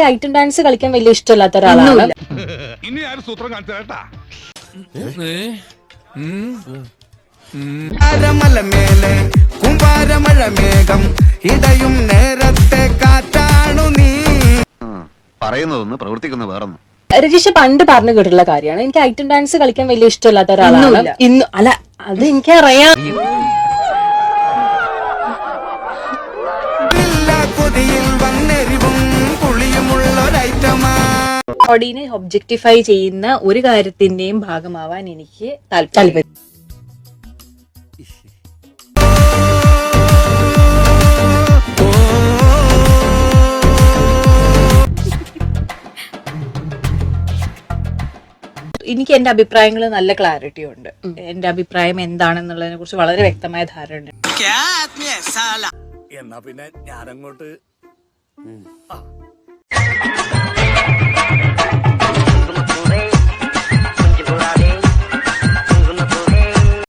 എനിക്ക് item dance കളിക്കാൻ വലിയ ഇഷ്ടമില്ലാത്ത ഒരാളാണ്. ഇനി ആരും സൂത്രം കാണിച്ചു കേട്ടാ? കുമ്പാരമലമേലെ മേഘം ഇടയും നേരത്തെ കാറ്റാണു നീ. പറയുന്നതൊന്ന് പ്രവർത്തിക്കുന്ന വേറൊന്നും. രജീഷ് പണ്ട് പറഞ്ഞു കേട്ടിട്ടുള്ള കാര്യമാണ്. എനിക്ക് ഐറ്റം ഡാൻസ് കളിക്കാൻ വലിയ ഇഷ്ടമില്ലാത്ത ഒരാളാണ്. ഇന്ന് അല്ല അത് എനിക്കറിയാം. ബോഡീനെ ഒബ്ജക്ടിഫൈ ചെയ്യുന്ന ഒരു കാര്യത്തിന്റെയും ഭാഗമാവാൻ എനിക്ക് താല്പര്യം എനിക്ക് എന്റെ അഭിപ്രായങ്ങൾ നല്ല ക്ലാരിറ്റി ഉണ്ട്. എന്റെ അഭിപ്രായം എന്താണെന്നുള്ളതിനെ കുറിച്ച് വളരെ വ്യക്തമായ ധാരണ ഉണ്ട് എന്നാ പിന്നെ ഞാനങ്ങോട്ട്